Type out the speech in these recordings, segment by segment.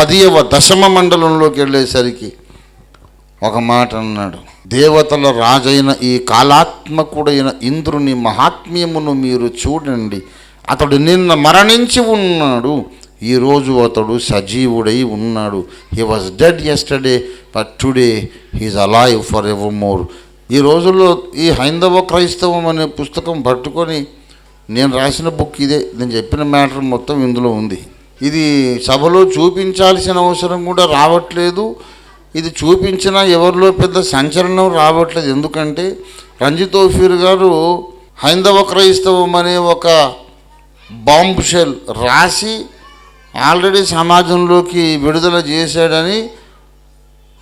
పదియవ దశమ మండలంలోకి వెళ్ళేసరికి ఒక మాట అన్నాడు. దేవతల రాజైన ఈ కాలాత్మకుడైన ఇంద్రుని మహాత్మ్యమును మీరు చూడండి. అతడు నిన్న మరణించి ఉన్నాడు. ఈరోజు అతడు సజీవుడై ఉన్నాడు. He was dead yesterday but today he's alive for ever more ఈ రోజుల్లో ఈ హైందవ క్రైస్తవం అనే పుస్తకం పట్టుకొని నేను రాసిన బుక్ ఇదే. నేను చెప్పిన మ్యాటర్ మొత్తం ఇందులో ఉంది. ఇది సభలో చూపించాల్సిన అవసరం కూడా రావట్లేదు. ఇది చూపించినా ఎవరిలో పెద్ద సంచలనం రావట్లేదు. ఎందుకంటే రంజితోఫీర్ గారు హైందవ క్రైస్తవం అనే ఒక బాంబ్ షెల్ రాసి ఆల్రెడీ సమాజంలోకి విడుదల చేశాడని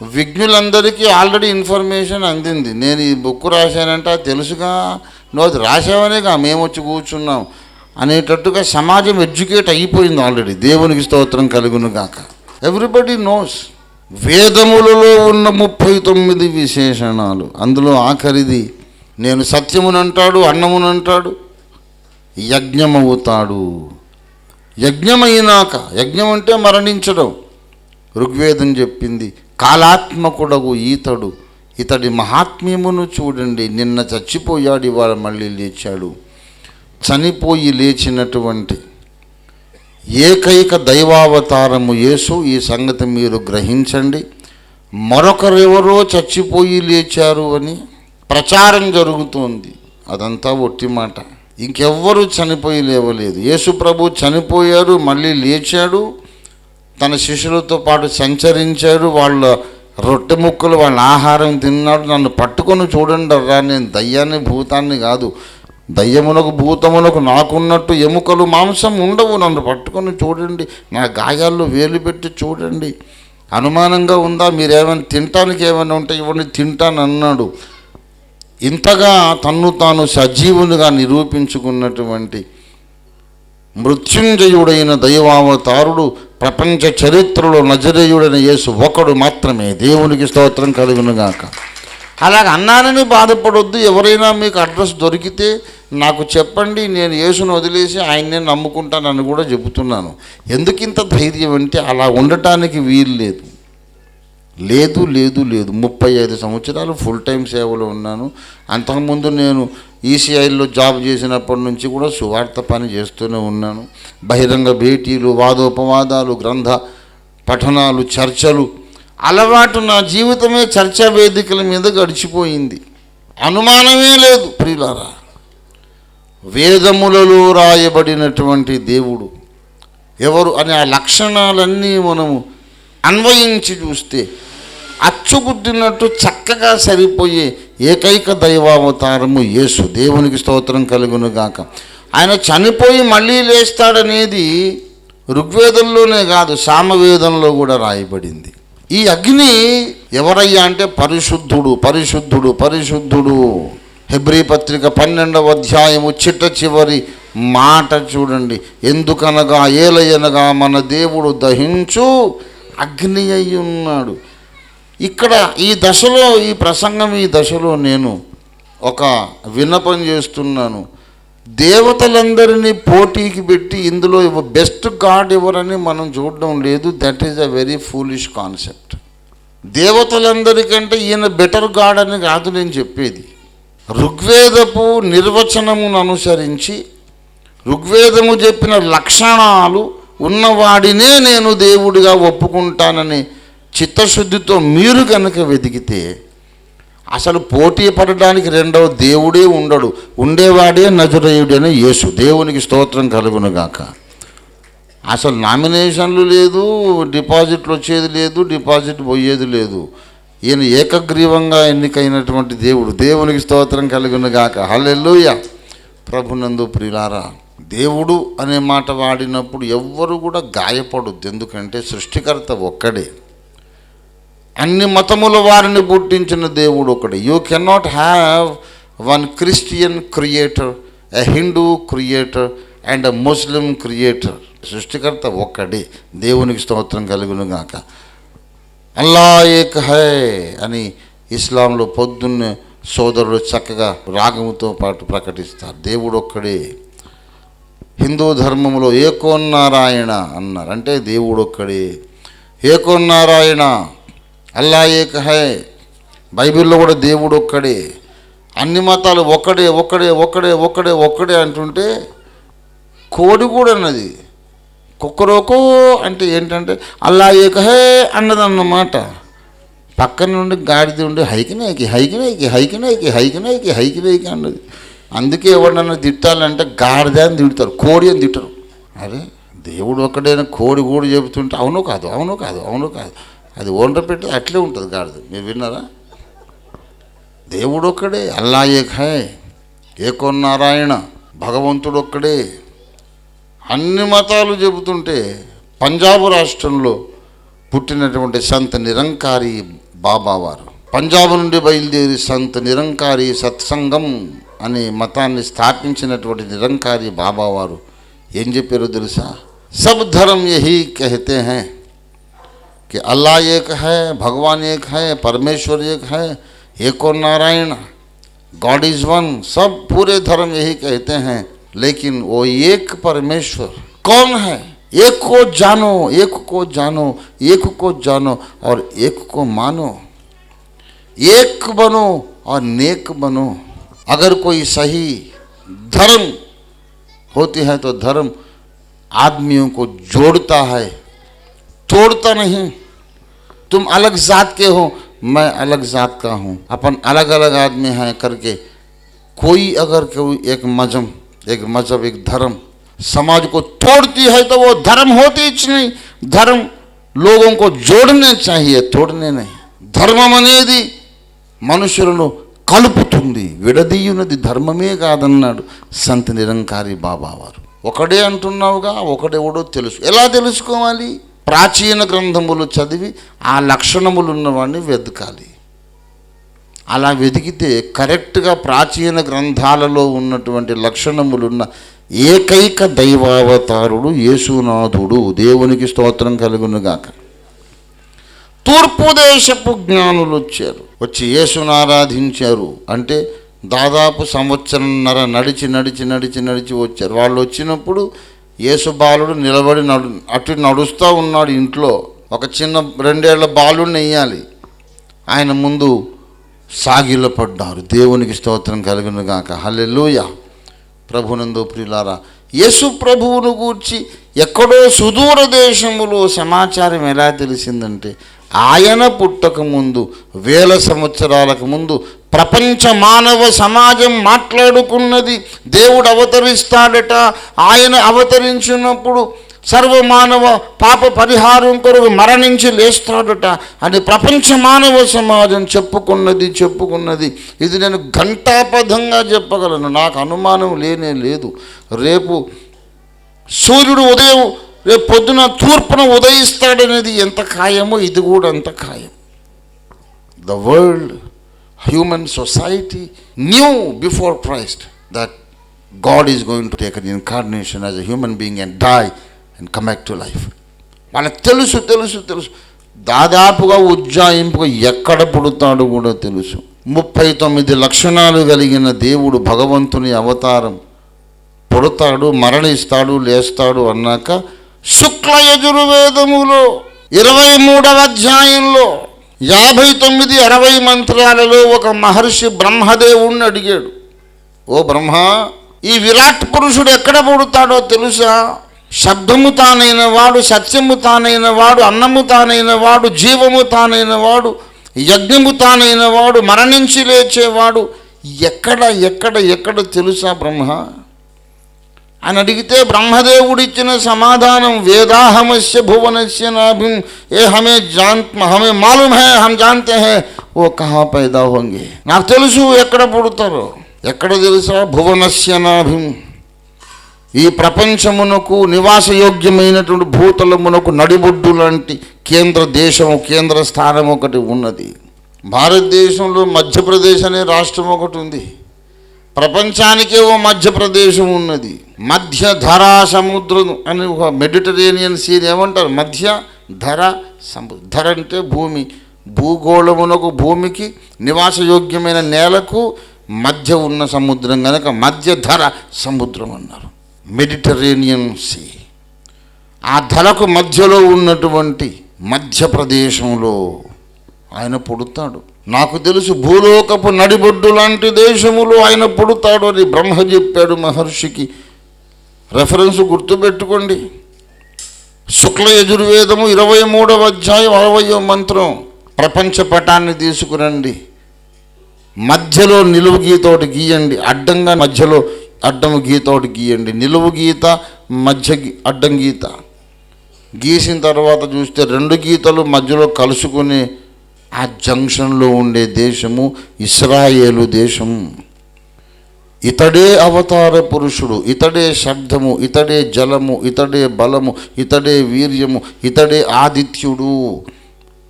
విఘ్నులందరికీ ఆల్రెడీ ఇన్ఫర్మేషన్ అందింది. నేను ఈ బుక్ రాశానంటే అది తెలుసుగా. నువ్వు అది రాసావనేగా? మేము వచ్చి కూర్చున్నాం. అనేటట్టుగా సమాజం ఎడ్యుకేట్ అయిపోయింది ఆల్రెడీ. దేవునికి స్తోత్రం కలుగును గాక. ఎవ్రీబడి నోస్ వేదములలో ఉన్న ముప్పై తొమ్మిది విశేషణాలు. అందులో ఆఖరిది నేను సత్యమునంటాడు అన్నమునంటాడు యజ్ఞమవుతాడు. యజ్ఞమైనాక యజ్ఞం అంటే మరణించడం. ఋగ్వేదం చెప్పింది కాలాత్మకుడగు ఈతడు. ఇతడి మహాత్మ్యమును చూడండి నిన్న చచ్చిపోయాడు ఇవాళ మళ్ళీ లేచాడు. చనిపోయి లేచినటువంటి ఏకైక దైవావతారము యేసు. ఈ సంగతి మీరు గ్రహించండి. మరొకరెవరో చచ్చిపోయి లేచారు అని ప్రచారం జరుగుతోంది. అదంతా ఒట్టి మాట. ఇంకెవ్వరూ చనిపోయి లేవలేదు. యేసు ప్రభు చనిపోయారు మళ్ళీ లేచాడు. తన శిష్యులతో పాటు సంచరించాడు. వాళ్ళ రొట్టె ముక్కలు వాళ్ళ ఆహారం తిన్నాడు. నన్ను పట్టుకొని చూడండి రా నేను దయ్యాన్ని భూతాన్ని కాదు. దయ్యమునకు భూతమునకు నాకున్నట్టు ఎముకలు మాంసం ఉండవు. నన్ను పట్టుకొని చూడండి. నా గాయాల్లో వేలు పెట్టి చూడండి. అనుమానంగా ఉందా? మీరేమైనా తినటానికి ఏమైనా ఉంటే ఇవన్నీ తింటాను అన్నాడు. ఇంతగా తన్ను తాను సజీవునిగా నిరూపించుకున్నటువంటి మృత్యుంజయుడైన దైవావతారుడు ప్రపంచ చరిత్రలో నజరేయుడైన యేసు ఒకడు మాత్రమే. దేవునికి స్తోత్రం కలుగునుగాక. అలాగ అన్నానని బాధపడొద్దు. ఎవరైనా మీకు అడ్రస్ దొరికితే నాకు చెప్పండి నేను యేసును వదిలేసి ఆయన్నే నమ్ముకుంటానని కూడా చెబుతున్నాను. ఎందుకు ఇంత ధైర్యం అంటే అలా ఉండటానికి వీలు లేదు. లేదు లేదు లేదు. ముప్పై ఐదు సంవత్సరాలు ఫుల్ టైం సేవలో ఉన్నాను. అంతకుముందు నేను ఈసీఐలో జాబ్ చేసినప్పటి నుంచి కూడా సువార్త పని చేస్తూనే ఉన్నాను. బహిరంగ భేటీలు వాదోపవాదాలు గ్రంథ పఠనాలు చర్చలు అలవాటు నా జీవితమే చర్చా వేదికల మీద గడిచిపోయింది. అనుమానమే లేదు ప్రియులారా. వేదములలో రాయబడినటువంటి దేవుడు ఎవరు అనే ఆ లక్షణాలన్నీ మనము అన్వయించి చూస్తే అచ్చుగుద్దినట్టు చక్కగా సరిపోయే ఏకైక దైవావతారము యేసు. దేవునికి స్తోత్రం కలుగునుగాక ఆయన చనిపోయి మళ్ళీ లేస్తాడనేది ఋగ్వేదంలోనే కాదు సామవేదంలో కూడా రాయబడింది. ఈ అగ్ని ఎవరయ్యా అంటే పరిశుద్ధుడు పరిశుద్ధుడు పరిశుద్ధుడు. హెబ్రీ పత్రిక పన్నెండవ అధ్యాయము చిట్ట చివరి మాట చూడండి. ఎందుకనగా ఏలయనగా మన దేవుడు దహించు అగ్ని అయి ఉన్నాడు. ఇక్కడ ఈ దశలో ఈ ప్రసంగం ఈ దశలో నేను ఒక విన్నపం చేస్తున్నాను. దేవతలందరినీ పోటీకి పెట్టి ఇందులో బెస్ట్ గాడ్ ఎవరని మనం చూడడం లేదు. That is a very foolish concept దేవతలందరికంటే ఈయన బెటర్ గాడ్ అని కాదు నేను చెప్పేది. ఋగ్వేదపు నిర్వచనమును అనుసరించి ఋగ్వేదము చెప్పిన లక్షణాలు ఉన్నవాడినే నేను దేవుడిగా ఒప్పుకుంటానని చిత్తశుద్ధితో మీరు కనుక వెతికితే అసలు పోటీ పడడానికి రెండవ దేవుడే ఉండడు. ఉండేవాడే నజరేయుడనే యేసు. దేవునికి స్తోత్రం కలుగునుగాక. అసలు నామినేషన్లు లేదు డిపాజిట్లు వచ్చేది లేదు డిపాజిట్ పోయేది లేదు. ఈయన ఏకగ్రీవంగా ఎన్నికైనటువంటి దేవుడు దేవునికి స్తోత్రం కలుగునుగాక. హల్లెలూయ. ప్రభునందు ప్రిలారా దేవుడు అనే మాట వాడినప్పుడు ఎవ్వరు కూడా గాయపడొద్దు. ఎందుకంటే సృష్టికర్త ఒక్కడే. అన్ని మతముల వారిని పుట్టించిన దేవుడు ఒకడు. You cannot have one Christian creator a Hindu creator and a Muslim creator సృష్టికర్త ఒక్కడే. దేవునికి స్తోత్రం కలుగును గాక. అల్లా ఏక్ హై అని ఇస్లాంలో పొద్దున్నే సోదరుడు చక్కగా రాగముతో పాటు ప్రకటిస్తారు. దేవుడు ఒక్కడే. హిందూ ధర్మంలో ఏకోన్నారాయణ అన్నారు. అంటే దేవుడు ఒక్కడే. ఏకోన్నారాయణ అల్లా ఏక హై. బైబిల్లో కూడా దేవుడు ఒక్కడే. అన్ని మతాలు ఒక్కడే ఒక్కడే ఒక్కడే ఒక్కడే ఒక్కడే అంటుంటే కోడి కూడా అన్నది. కుక్కరోకో అంటే ఏంటంటే అల్లా ఏక హే అన్నదన్నమాట. పక్కన నుండి గాడిద ఉండి హైకినాయికి హైకి హైకినాయికి హైకి నైకి అన్నది. అందుకే ఎవరినన్నా తిట్టాలంటే గాడిద అని తిడతారు కోడి అని తిట్టరు. అరే దేవుడు ఒక్కడైనా? కోడి కూడా చెబుతుంటే అవును కాదు అవును కాదు అవును కాదు. అది ఓనర్ పెట్టి అట్లే ఉంటుంది గాడిది. మీరు విన్నారా? దేవుడు ఒక్కడే అల్లా ఏకాయ్ ఏకోన్నారాయణ భగవంతుడు ఒక్కడే అన్ని మతాలు చెబుతుంటే పంజాబ్ రాష్ట్రంలో పుట్టినటువంటి సంత నిరంకారి బాబావారు పంజాబ్ నుండి బయలుదేరి సంత నిరంకారి సత్సంగం అనే మతాన్ని స్థాపించినటువంటి నిరంకారి బాబావారు ఏం చెప్పారో తెలుసా? సబ్ ధరం ఎహీ కహతే హే. कि अल्लाह एक है, भगवान एक है, परमेश्वर एक है, एको नारायण गॉड इज़ वन सब पूरे धर्म यही कहते हैं, लेकिन वो एक परमेश्वर। कौन है? एक को जानो, एक को जानो, एक को जानो और एक को मानो। एक बनो और नेक बनो। अगर कोई सही धर्म होती है तो धर्म आदमियों को जोड़ता है। तोड़ता नहीं तुम अलग जात के हो मैं अलग जात का हूँ अपन अलग अलग आदमी हैं करके कोई अगर कोई एक मजहब एक मजहब एक धर्म समाज को तोड़ती है तो वो धर्म होती ही नहीं धर्म लोगों को जोड़ने चाहिए तोड़ने नहीं ధర్మం అనేది మనుషులను కలుపుతుంది విడదీయునది ధర్మమే కాదన్నాడు సంత నిరంకారి బాబా వారు ఒకడే అంటున్నావుగా ఒకడెవడో తెలుసు ఎలా తెలుసుకోవాలి ప్రాచీన గ్రంథములు చదివి ఆ లక్షణములు ఉన్నవాడిని వెతకాలి. అలా వెతికితే కరెక్ట్గా ప్రాచీన గ్రంథాలలో ఉన్నటువంటి లక్షణములున్న ఏకైక దైవావతారుడు యేసునాథుడు. దేవునికి స్తోత్రం కలుగునుగాక. తూర్పు దేశపు జ్ఞానులు వచ్చారు. వచ్చి యేసును ఆరాధించారు అంటే దాదాపు సంవత్సరంన్నర నడిచి నడిచి నడిచి నడిచి వచ్చారు. వాళ్ళు వచ్చినప్పుడు యేసు బాలుడు నిలబడి నడు అటు నడుస్తూ ఉన్నాడు ఇంట్లో. ఒక చిన్న రెండేళ్ళ బాలుడిని వేయాలి ఆయన ముందు సాగిలపడ్డారు. దేవునికి స్తోత్రం కలిగిన గాక. హల్లెలూయ. ప్రభునందు ప్రియులారా యేసు ప్రభువును గూర్చి ఎక్కడో సుదూర దేశములో సమాచారం ఎలా తెలిసిందంటే ఆయన పుట్టక ముందు వేల సంవత్సరాలకు ముందు ప్రపంచ మానవ సమాజం మాట్లాడుకున్నది దేవుడు అవతరిస్తాడట. ఆయన అవతరించినప్పుడు సర్వమానవ పాప పరిహారం కొరకు మరణించి లేస్తాడట అని ప్రపంచ మానవ సమాజం చెప్పుకున్నది చెప్పుకున్నది. ఇది నేను ఘంటాపథంగా చెప్పగలను. నాకు అనుమానం లేనే లేదు. రేపు సూర్యుడు ఉదయం రేపు పొద్దున తూర్పున ఉదయిస్తాడనేది ఎంత ఖాయమో ఇది కూడా అంత ఖాయం. The world human society knew before Christ that God is going to take an incarnation as a human being and die and come back to life వాళ్ళకి తెలుసు తెలుసు తెలుసు. దాదాపుగా ఉజ్జాయింపుగా ఎక్కడ పుడతాడో కూడా తెలుసు. ముప్పై తొమ్మిది లక్షణాలు కలిగిన దేవుడు భగవంతుని అవతారం పుడతాడు మరణిస్తాడు లేస్తాడు అన్నాక శుక్ల యజుర్వేదములో ఇరవై మూడవ అధ్యాయంలో యాభై తొమ్మిది అరవై మంత్రాలలో ఒక మహర్షి బ్రహ్మదేవుణ్ణి అడిగాడు. ఓ బ్రహ్మ ఈ విరాట్ పురుషుడు ఎక్కడ పుడతాడో తెలుసా? శబ్దము తానైన వాడు సత్యము తానైన వాడు అన్నము తానైన వాడు జీవము తానైన వాడు యజ్ఞము తానైన వాడు మరణించి లేచేవాడు. ఎక్కడ ఎక్కడ ఎక్కడ తెలుసా బ్రహ్మ? అని అడిగితే బ్రహ్మదేవుడిచ్చిన సమాధానం వేదాహమస్య భువనస్య నాభిం ఏ హమే జాన్ హమే మాలూమ్ హే హమ్ జాన్తే హే. ఓ కహా పైదా హోంగే. నాకు తెలుసు ఎక్కడ పుడతారో. ఎక్కడ తెలుసా? భువనస్య నాభిం. ఈ ప్రపంచమునకు నివాసయోగ్యమైనటువంటి భూతలమునకు నడిబొడ్డు లాంటి కేంద్ర దేశం కేంద్ర స్థానం ఒకటి ఉన్నది. భారతదేశంలో మధ్యప్రదేశ్ అనే రాష్ట్రం ఒకటి ఉంది. ప్రపంచానికే ఓ మధ్యప్రదేశం ఉన్నది. మధ్య ధరా సముద్రం అని ఒక మెడిటరేనియన్ సీ ఏమంటారు? మధ్య ధర సముద్రం. ధర అంటే భూమి. భూగోళమునకు భూమికి నివాసయోగ్యమైన నేలకు మధ్య ఉన్న సముద్రం కనుక మధ్య ధర సముద్రం అన్నారు. మెడిటరేనియన్ సీ ఆ ధరకు మధ్యలో ఉన్నటువంటి మధ్యప్రదేశంలో ఆయన పుడతాడు. నాకు తెలుసు భూలోకపు నడిబొడ్డు లాంటి దేశములు ఆయన పుడతాడు అని బ్రహ్మ చెప్పాడు మహర్షికి. రెఫరెన్స్ గుర్తుపెట్టుకోండి. శుక్ల యజుర్వేదము ఇరవై మూడవ అధ్యాయం అరవయో మంత్రం. ప్రపంచ పటాన్ని తీసుకురండి. మధ్యలో నిలువు గీతోటి గీయండి. అడ్డంగా మధ్యలో అడ్డం గీతోటి గీయండి. నిలువు గీత మధ్య గీ- అడ్డం గీత. గీసిన తర్వాత చూస్తే రెండు గీతలు మధ్యలో కలుసుకునే ఆ జంక్షన్లో ఉండే దేశము ఇస్రాయేలు దేశం. ఇతడే అవతార పురుషుడు ఇతడే శబ్దము ఇతడే జలము ఇతడే బలము ఇతడే వీర్యము ఇతడే ఆదిత్యుడు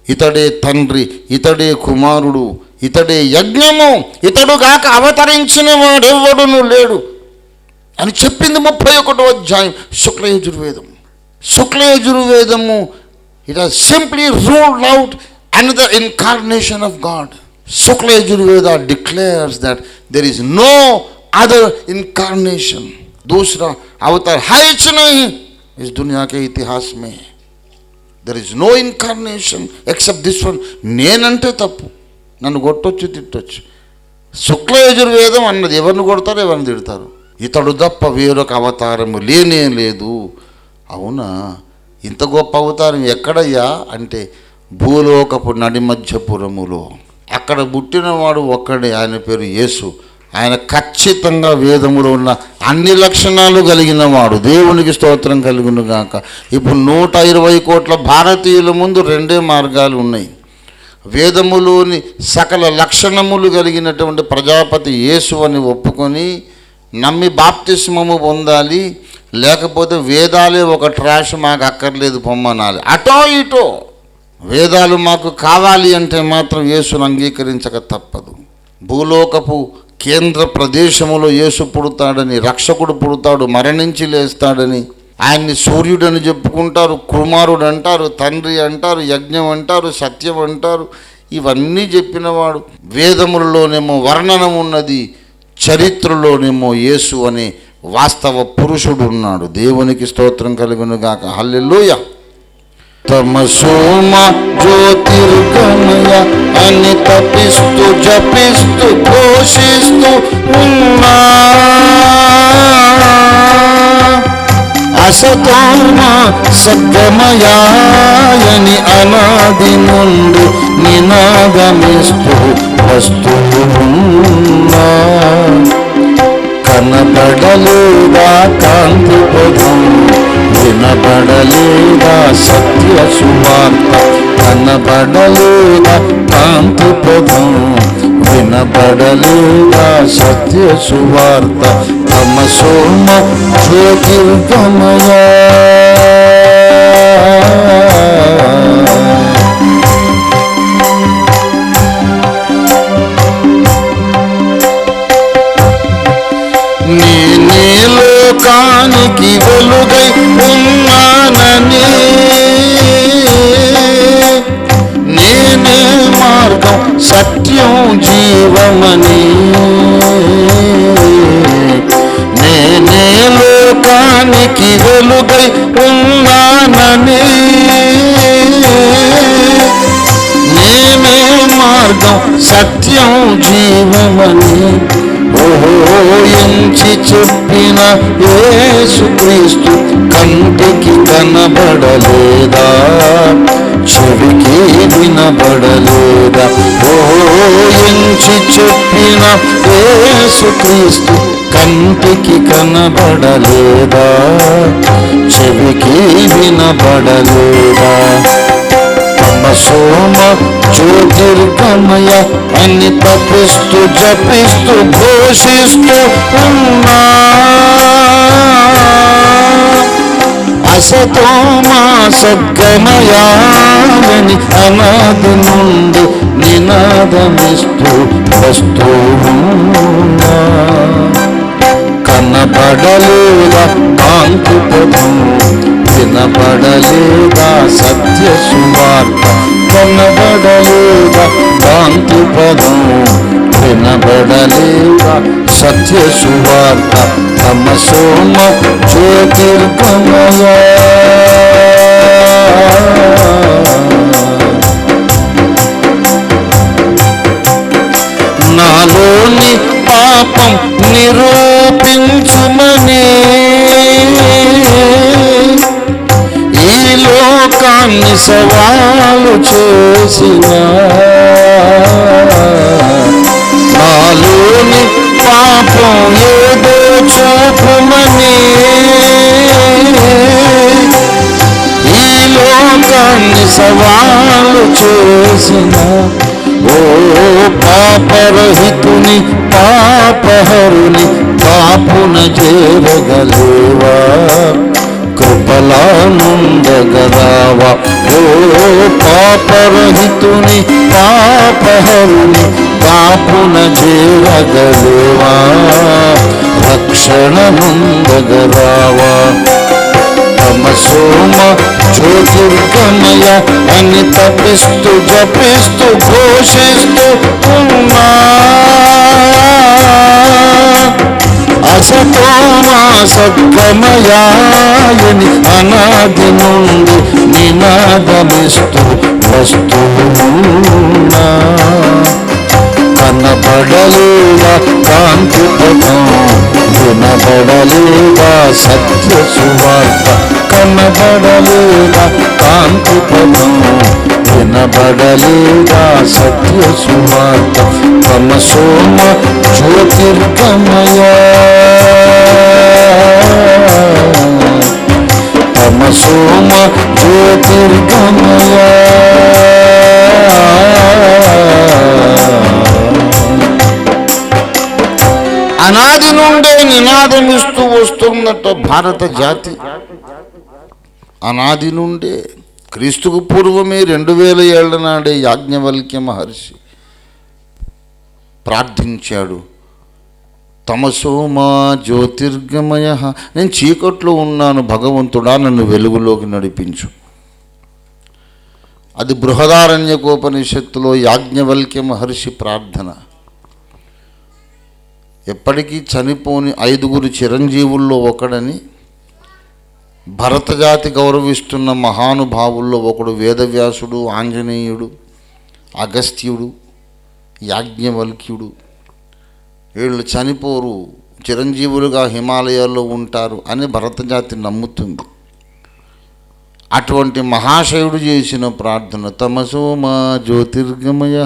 ఇతడే తండ్రి ఇతడే కుమారుడు ఇతడే యజ్ఞము ఇతడు గాక అవతరించిన వాడెవ్వడును లేడు అని చెప్పింది ముప్పై ఒకటో అధ్యాయం. శుక్లయజుర్వేదం. శుక్లయజుర్వేదము it has simply ruled out another incarnation of god Shukla Yajurveda declares that there is no other incarnation दूसरा अवतार है ही नहीं इस दुनिया के इतिहास में there is no incarnation except this one నేనంటే తప్పు నన్ను కొట్టొచ్చు తిట్టొచ్చు శుక్ల యజుర్వేదం అన్నది ఎవరిని కొడతారు ఎవరిని తిడతారు ఇతడు తప్ప వేరొక అవతారము లేనే లేదు అవునా ఇంత గొప్ప అవతారం ఎక్కడయ్యా అంటే భూలోకపు నడిమధ్యపురములో. అక్కడ పుట్టినవాడు ఒక్కడే ఆయన పేరు యేసు. ఆయన ఖచ్చితంగా వేదములో ఉన్న అన్ని లక్షణాలు కలిగిన వాడు దేవునికి స్తోత్రం కలిగిన గాక ఇప్పుడు నూట ఇరవై కోట్ల భారతీయుల ముందు రెండే మార్గాలు ఉన్నాయి. వేదములోని సకల లక్షణములు కలిగినటువంటి ప్రజాపతి యేసు అని ఒప్పుకొని నమ్మి బాప్తిస్మము పొందాలి. లేకపోతే వేదాలే ఒక ట్రాష్ మాకు అక్కర్లేదు పొమ్మనాలి. అటో ఇటో. వేదాలు మాకు కావాలి అంటే మాత్రం యేసును అంగీకరించక తప్పదు. భూలోకపు కేంద్ర ప్రదేశములో యేసు పుడతాడని రక్షకుడు పుడతాడు మరణించి లేస్తాడని ఆయన్ని సూర్యుడని చెప్పుకుంటారు కుమారుడు అంటారు తండ్రి అంటారు యజ్ఞం అంటారు సత్యం అంటారు ఇవన్నీ చెప్పినవాడు. వేదములలోనేమో వర్ణనం ఉన్నది చరిత్రలోనేమో యేసు అనే వాస్తవ పురుషుడు ఉన్నాడు. దేవునికి స్తోత్రం కలిగినగాక గాక. తమ తమసోమ జ్యోతిర్గమయ అని తపిస్తూ జపిస్తూ ఘోషిస్తూ ఉన్నా. అసతోమ సద్గమయాయని అనాది నుండి నినాదమిస్తూ వస్తూ ఉన్నా. కనబడలేదా కాంతి పదం? వినబడలేదా సత్య సువార్త? కనబడలేదా కాంతి పదం? వినబడలేదా సత్య సువార్త? తమ సోమ జ్యోతిర్గమయ? నీలోకానికి వెలుగై ఉన్నానని. నేనే మార్గం సత్యం జీవమని. నేనే లోకానికి వెలుగై ఉన్నానని. నేనే మార్గం సత్యం జీవమని. ఊహించి చెప్పిన యేసుక్రీస్తు కంటికి కనబడలేదా? చెవికి వినబడలేదా? ఊహించి చెప్పిన యేసుక్రీస్తు కంటికి కనబడలేదా? చెవికి వినబడలేదా? సోమ జ్యోతిర్గమయ అని తపిస్తూ జపిస్తూ ఘోషిస్తూ ఉన్నా. అసతోమా సద్గమయాని అనాది నుండి నినాదమిస్తూ వస్తూ ఉన్నా. కనబడలేదా కాంతి పదం వినపడలేదా సత్య సువార్త? కొనబడలేదా కాంతి పదం? వినబడలేదా సత్య సువార్త? తమ సోమ జ్యోతిర్గమయ నాలోని పాపం నిరూపించుమనే లోకాన్ని సవాలు చేసిన నాలోని పాపం ఏదో చూపుమని ఈ లోకాన్ని సవాలు చేసిన ఓ పాపరహితుని పాపహరుని పాపున చేరగలేవా? కృపలానుండగరావా ఓ పాపరహితుని పాపహరుని పాపున చేరగలేవా రక్షణ నుండగరావా తమ సోమ జ్యోతిర్గమయ అని తపిస్తూ జపిస్తూ ఘోషిస్తూ ఉన్నా అసతోమా సద్గమయాయని అనాది నుండి నినాదమిస్తూ వస్తున్నా కనబడలేదా కాంతి పథం వినబడలేదా సత్య సువార్త కనబడలేదా కాంతి పథం వినబడలేదా సత్య సువార్త తమ సోమ జ్యోతిర్గమయ. తమ సోమ జ్యోతిర్గమయ. అనాది నుండే నినాదమిస్తూ వస్తున్నట్టు భారత జాతి. అనాది నుండే క్రీస్తుకు పూర్వమే రెండు వేల ఏళ్ళ నాడే యాజ్ఞవల్క్య మహర్షి ప్రార్థించాడు. తమసోమా జ్యోతిర్గమయ నేను చీకట్లో ఉన్నాను భగవంతుడా నన్ను వెలుగులోకి నడిపించు. అది బృహదారణ్యకోపనిషత్తులో యాజ్ఞవల్క్య మహర్షి ప్రార్థన. ఎప్పటికీ చనిపోని ఐదుగురు చిరంజీవుల్లో ఒకడని భరతజాతి గౌరవిస్తున్న మహానుభావుల్లో ఒకడు వేదవ్యాసుడు ఆంజనేయుడు అగస్త్యుడు యాజ్ఞవల్క్యుడు. వీళ్ళు చనిపోరు చిరంజీవులుగా హిమాలయాల్లో ఉంటారు అని భరతజాతి నమ్ముతుంది. అటువంటి మహాశయుడు చేసిన ప్రార్థన తమసోమా జ్యోతిర్గమయ.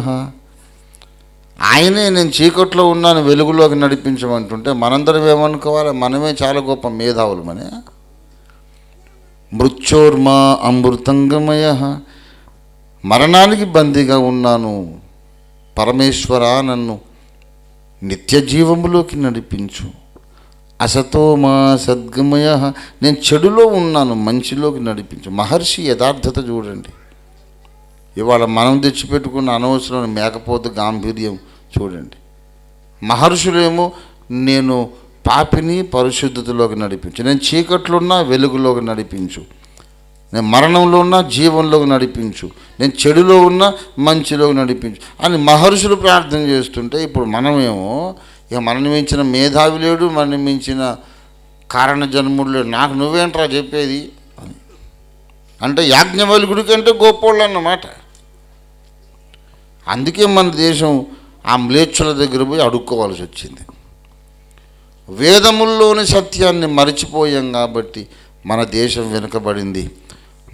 ఆయనే నేను చీకట్లో ఉన్నాను వెలుగులోకి నడిపించమంటుంటే మనందరం ఏమనుకోవాలి? మనమే చాలా గొప్ప మేధావులమనే. మృత్యోర్మా అమృతంగమయ. మరణానికి బందీగా ఉన్నాను. పరమేశ్వర నన్ను నిత్య జీవములోకి నడిపించు. అసతోమా సద్గమయ. నేను చెడులో ఉన్నాను మంచిలోకి నడిపించు. మహర్షి యథార్థత చూడండి. ఇవాళ మనం తెచ్చిపెట్టుకున్న అనవసరమైన మేకపోత గాంభీర్యం చూడండి. మహర్షులేమో నేను పాపిని పరిశుద్ధతలోకి నడిపించు. నేను చీకట్లో ఉన్నా వెలుగులోకి నడిపించు. నేను మరణంలో ఉన్నా జీవంలోకి నడిపించు. నేను చెడులో ఉన్నా మంచిలోకి నడిపించు. అని మహర్షులు ప్రార్థన చేస్తుంటే ఇప్పుడు మనమేమో ఇక మనం మించిన మేధావి లేడు మనం మించిన కారణ జన్ముడు లేడు. నాకు నువ్వేంట్రా చెప్పేది? అని. అంటే యాజ్ఞవల్కుడి కంటే గొప్పోళ్ళు అన్నమాట అందుకే మన దేశం ఆ మ్లేచ్చుల దగ్గర పోయి అడుక్కోవాల్సి వచ్చింది. వేదముల్లోని సత్యాన్ని మరిచిపోయాం కాబట్టి మన దేశం వెనుకబడింది.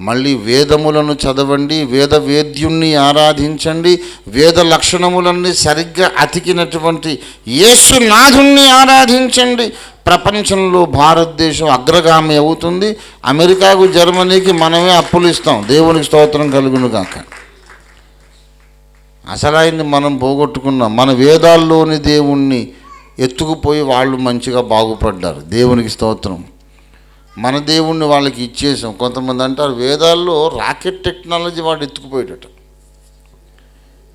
మళ్ళీ వేదములను చదవండి వేద వేద్యుణ్ణి ఆరాధించండి వేద లక్షణములన్నీ సరిగ్గా అతికినటువంటి యేసునాథుణ్ణి ఆరాధించండి. ప్రపంచంలో భారతదేశం అగ్రగామి అవుతుంది. అమెరికాకు జర్మనీకి మనమే అప్పులు ఇస్తాం. దేవునికి స్తోత్రం కలుగును గాక. అసలు ఆయన్ని మనం పోగొట్టుకున్నాం. మన వేదాల్లోని దేవుణ్ణి ఎత్తుకుపోయి వాళ్ళు మంచిగా బాగుపడ్డారు. దేవునికి స్తోత్రం. మన దేవుణ్ణి వాళ్ళకి ఇచ్చేసాం. కొంతమంది అంటారు వేదాల్లో రాకెట్ టెక్నాలజీ వాడు ఎత్తుకుపోయేటట.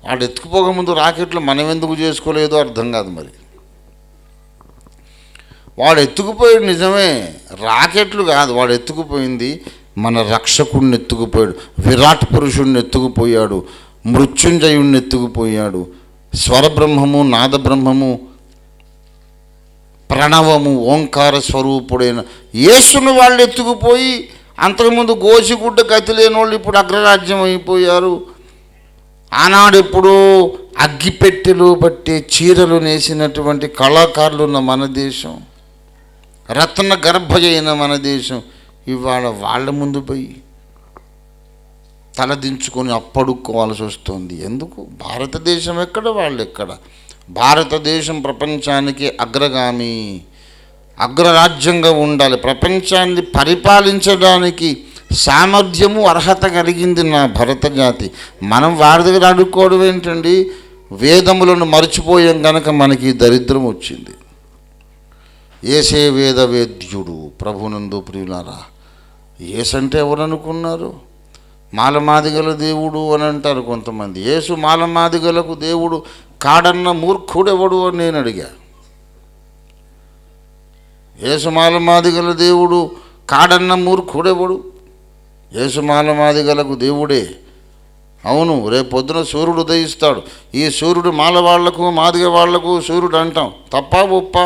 వాడు ఎత్తుకుపోకముందు రాకెట్లు మనం ఎందుకు చేసుకోలేదో అర్థం కాదు మరి. వాడు ఎత్తుకుపోయాడు నిజమే రాకెట్లు కాదు. వాడు ఎత్తుకుపోయింది మన రక్షకుడిని ఎత్తుకుపోయాడు విరాట్ పురుషుడిని ఎత్తుకుపోయాడు మృత్యుంజయుడిని ఎత్తుకుపోయాడు స్వరబ్రహ్మము నాదబ్రహ్మము ప్రణవము ఓంకార స్వరూపుడైన యేసును వాళ్ళు ఎత్తుకుపోయి అంతకుముందు గోసిగుడ్డ గతి లేని వాళ్ళు ఇప్పుడు అగ్రరాజ్యం అయిపోయారు. ఆనాడు ఎప్పుడో అగ్గిపెట్టెలు పట్టే చీరలు నేసినటువంటి కళాకారులు ఉన్న మన దేశం రత్న గర్భజైన మన దేశం ఇవాళ వాళ్ళ ముందు పోయి తలదించుకొని అప్పడుక్కోవాల్సి వస్తుంది. ఎందుకు? భారతదేశం ఎక్కడ? వాళ్ళు ఎక్కడ? భారతదేశం ప్రపంచానికి అగ్రగామి అగ్రరాజ్యంగా ఉండాలి. ప్రపంచాన్ని పరిపాలించడానికి సామర్థ్యము అర్హత కలిగింది నా భరత జాతి. మనం వారి దగ్గర అడుక్కోవడం ఏంటండి? వేదములను మర్చిపోయాం కనుక మనకి దరిద్రం వచ్చింది. ఏసే వేద వేద్యుడు ప్రభునందు ప్రియులారా ఏసంటే ఎవరనుకున్నారు? మాలమాదిగల దేవుడు అని అంటారు కొంతమంది. యేసు మాలమాదిగలకు దేవుడు కాడన్న మూర్ఖుడెవడు అని నేను అడిగా. ఏసుమాల మాదిగల దేవుడు కాడన్న మూర్ఖుడెవడు? యేసు మాదిగలకు దేవుడే. అవును రేపొద్దున పొద్దున సూర్యుడు ఉదయిస్తాడు. ఈ సూర్యుడు మాల వాళ్ళకు మాదిగ వాళ్ళకు సూర్యుడు అంటాం. తప్ప ఉప్ప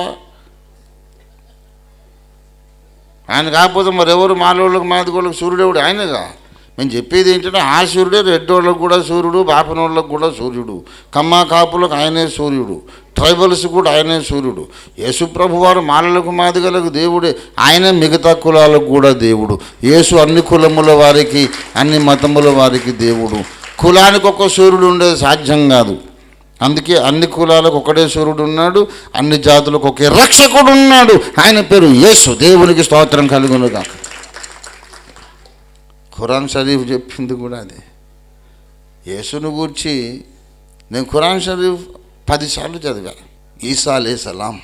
ఆయన కాకపోతే మరెవరు మాలవాళ్ళకు మాలోళ్ళకు మాదిగోళ్ళకు సూర్యుడెవడు? ఆయనగా? మేము చెప్పేది ఏంటంటే ఆ సూర్యుడే రెడ్డోళ్ళకు కూడా సూర్యుడు బాపనోళ్ళకు కూడా సూర్యుడు కమ్మ కాపులకు ఆయనే సూర్యుడు ట్రైబల్స్ కూడా ఆయనే సూర్యుడు యేసుప్రభు వారు మాలలకు మాదిగలకు దేవుడే ఆయనే మిగతా కులాలకు కూడా దేవుడు యేసు అన్ని కులముల వారికి అన్ని మతముల వారికి దేవుడు. కులానికి ఒక సూర్యుడు ఉండేది సాధ్యం కాదు. అందుకే అన్ని కులాలకు ఒకటే సూర్యుడు ఉన్నాడు అన్ని జాతులకు ఒకే రక్షకుడు ఉన్నాడు. ఆయన పేరు యేసు. దేవునికి స్తోత్రం కలుగునుగా ఖురాన్ షరీఫ్ చెప్పింది కూడా అదే యేసును గూర్చి నేను ఖురాన్ షరీఫ్ పదిసార్లు చదివా ఈసా అలే సలాం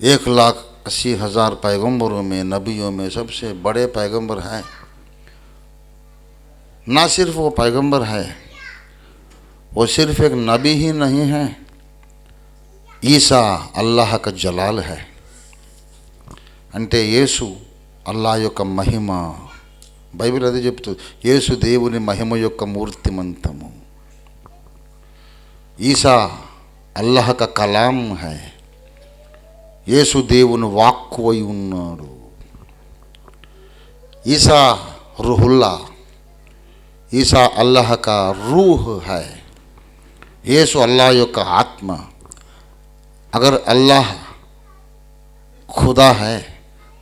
एक लाख अस्सी हजार पैगंबरों में नबियों में सबसे बड़े पैगंबर हैं ना सिर्फ वो पैगंबर है वो सिर्फ एक नबी ही नहीं है ఈసా అల్లాహ్ యొక్క జలాల్ హై అంటే యేసు అల్లా యొక్క మహిమ బైబిల్ అదే చెప్తుంది యేసు దేవుని మహిమ యొక్క మూర్తిమంతము ఈసా అల్లాహ్ క కలాం హై యేసు దేవుని వాక్కు అయి ఉన్నాడు ఈసా రుహుల్లా ఈసా అల్లాహ్ కా రూహ్ హై యేసు అల్లాహ్ యొక్క ఆత్మ अगर अल्लाह खुदा है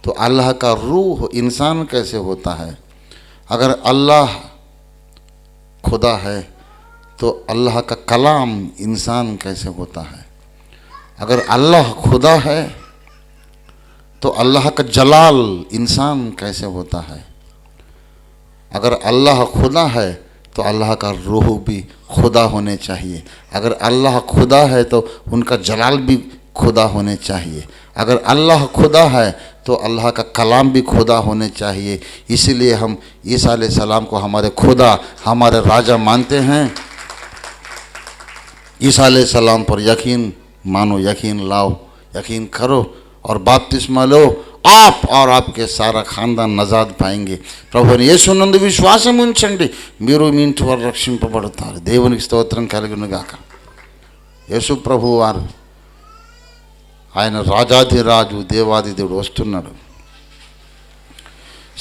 तो अल्लाह का रूह इंसान कैसे होता है? अगर अल्लाह खुदा है तो अल्लाह का कलाम इंसान कैसे होता है? अगर अल्लाह खुदा है तो अल्लाह का जलाल इंसान कैसे होता है? अगर अल्लाह खुदा है तो अल्लाह का रूह भी खुदा होने चाहिए। अगर अल्लाह खुदा है तो उनका जलाल भी खुदा होने चाहिए। अगर अल्लाह खुदा है तो अल्लाह का कलाम भी खुदा होने चाहिए इसीलिए हम ईसा अलैहि सलाम को हमारे खुदा हमारे राजा मानते हैं ईसा अलैहि सलाम पर यकीन मानो यकीन लाओ यकीन करो और बाप्तिस्मा लो आप और आपके सारा ఖాందాన్ నజాద్ పాయింగే ప్రభుని యేసునందు విశ్వాసం ఉంచండి మీరు మీ ఇంటి వారు రక్షింపబడతారు దేవునికి స్తోత్రం కలుగునుగాక యేసు ప్రభు వారు ఆయన రాజాధిరాజు దేవాదిదేవుడు వస్తున్నాడు.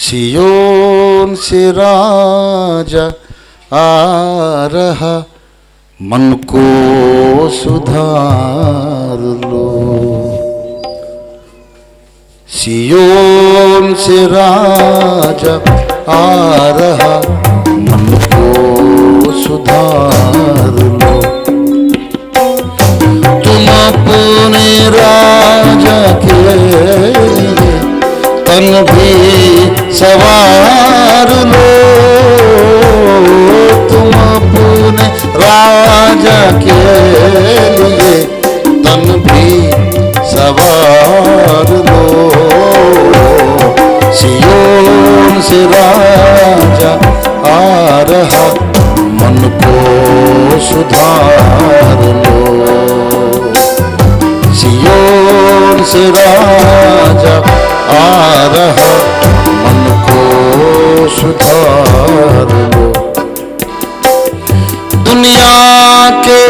సియోన్ సిరాజ ఆరహ మన్కో సుధారులో. సియోన్ సిరాజ ఆరహ మన్కో तन भी सवार लो। तुम अपने राजा के लिए तन भी सवार लो। सियोन से राजा आ रहा, मन को सुधार लो। सियोन से राजा रहा मन को सुधार लो दुनिया के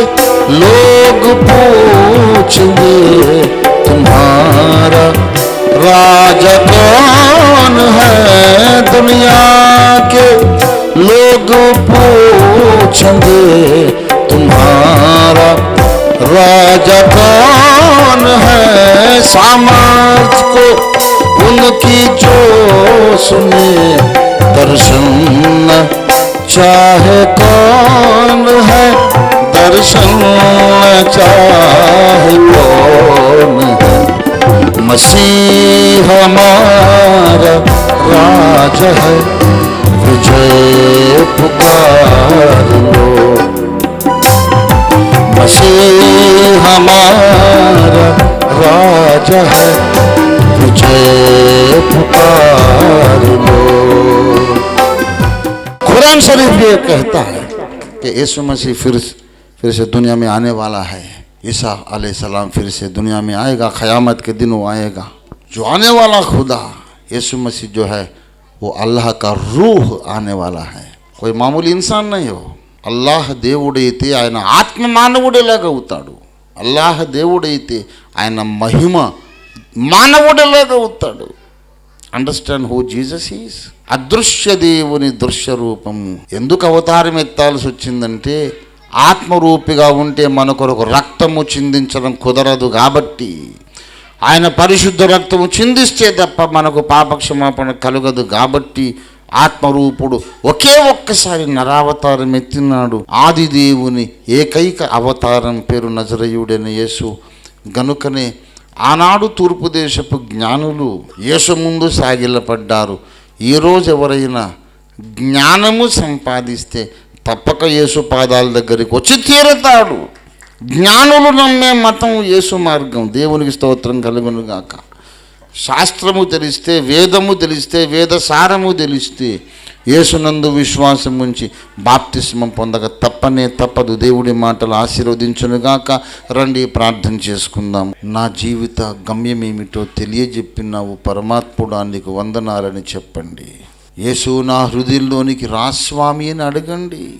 लोग पूछेंगे, तुम्हारा राजा कौन है? दुनिया के लोग पूछेंगे, तुम्हारा राजा कौन है? सामर्थ को उनकी जो सुने दर्शन चाहे कौन है, दर्शन चाहे कौन है। मसीह हमारा राज है, विजय पुकार लो। मसीह हमारा राज है विजय पुकार लो कुरान शरीफ ये कहता है कि यीशु मसीह फिर फिर से दुनिया में आने वाला है ईसा सलाम फिर से दुनिया में आएगा क़यामत के दिन वो आएगा जो आने वाला खुदा यीशु मसीह जो है वो अल्लाह का रूह आने वाला है कोई మామూలు ఇన్సాన్ नहीं हो అల్లాహ్ దేవుడైతే ఆయన ఆత్మ మానవుడేలాగా అవుతాడు అల్లాహ్ దేవుడైతే ఆయన మహిమ మానవుడేలాగా అవుతాడు. అండర్స్టాండ్ హూ జీసస్ ఈజ్ అదృశ్య దేవుని దృశ్య రూపము. ఎందుకు అవతారం ఎత్తాల్సి వచ్చిందంటే ఆత్మరూపిగా ఉంటే మన కొరకు రక్తము చిందించడం కుదరదు కాబట్టి ఆయన పరిశుద్ధ రక్తము చిందిస్తే తప్ప మనకు పాపక్షమాపణ కలగదు కాబట్టి ఆత్మరూపుడు ఒకే ఒక్కసారి నరావతారం ఎత్తినాడు. ఆది దేవుని ఏకైక అవతారం పేరు నజరయుడైన యేసు. గనుకనే ఆనాడు తూర్పు దేశపు జ్ఞానులు యేసు ముందు సాగిలపడ్డారు. ఈరోజు ఎవరైనా జ్ఞానము సంపాదిస్తే తప్పక యేసు పాదాల దగ్గరికి వచ్చి తీరతాడు. జ్ఞానులు నమ్మే మతం యేసు మార్గం. దేవునికి స్తోత్రం కలుగును గాక శాస్త్రము తెలిస్తే వేదము తెలిస్తే వేద సారము తెలిస్తే యేసునందు విశ్వాసం ఉంచి బాప్తిస్మం పొందక తప్పనే తప్పదు. దేవుడి మాటలు ఆశీర్వదించునుగాక రండి ప్రార్థన చేసుకుందాం. నా జీవిత గమ్యం ఏమిటో తెలియజెప్పినావు పరమాత్ముడా నీకు వందనాలని చెప్పండి. యేసు నా హృదయంలోనికి రాస్వామి అని అడగండి.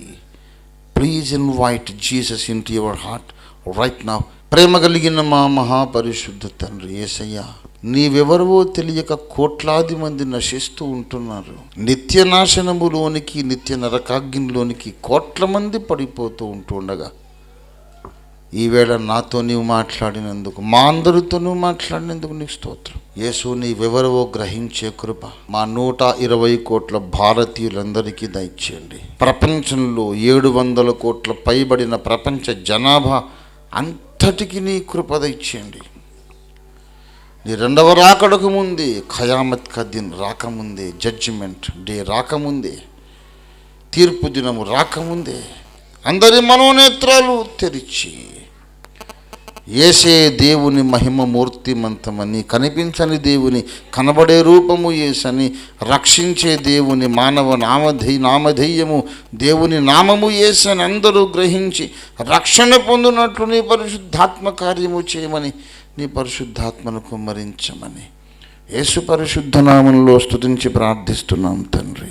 Please invite Jesus into your heart right నా. ప్రేమ కలిగిన మా మహాపరిశుద్ధ తండ్రి ఏసయ్యా నీవెవరవో తెలియక కోట్లాది మంది నశిస్తూ ఉంటున్నారు. నిత్య నాశనములోనికి నిత్య నరకాగ్నిలోనికి కోట్ల మంది పడిపోతూ ఉంటుండగా ఈవేళ నాతో నీవు మాట్లాడినందుకు మా అందరితో నువ్వు మాట్లాడినందుకు నీకు స్తోత్రం. యేసు నీవెవరవో గ్రహించే కృప మా నూట ఇరవై కోట్ల భారతీయులందరికీ దయచేయండి. ప్రపంచంలో ఏడు వందల కోట్ల పైబడిన ప్రపంచ జనాభా అంతటికి నీ కృప దయచేయండి. నీ రెండవ రాకడకు ముందే ఖయామత్ కదిన్ రాకముందే జడ్జిమెంట్ డే రాకముందే తీర్పు దినము రాకముందే అందరి మనోనేత్రాలు తెరిచి ఏసే దేవుని మహిమ మూర్తిమంతమని కనిపించని దేవుని కనబడే రూపము ఏసని రక్షించే దేవుని మానవ నామధే నామధేయము దేవుని నామము ఏసని అందరూ గ్రహించి రక్షణ పొందినట్లు నీ పరిశుద్ధాత్మ కార్యము చేయమని నీ పరిశుద్ధాత్మను కుమ్మరించమని యేసు పరిశుద్ధ నామంలో స్తుతించి ప్రార్థిస్తున్నాం తండ్రి.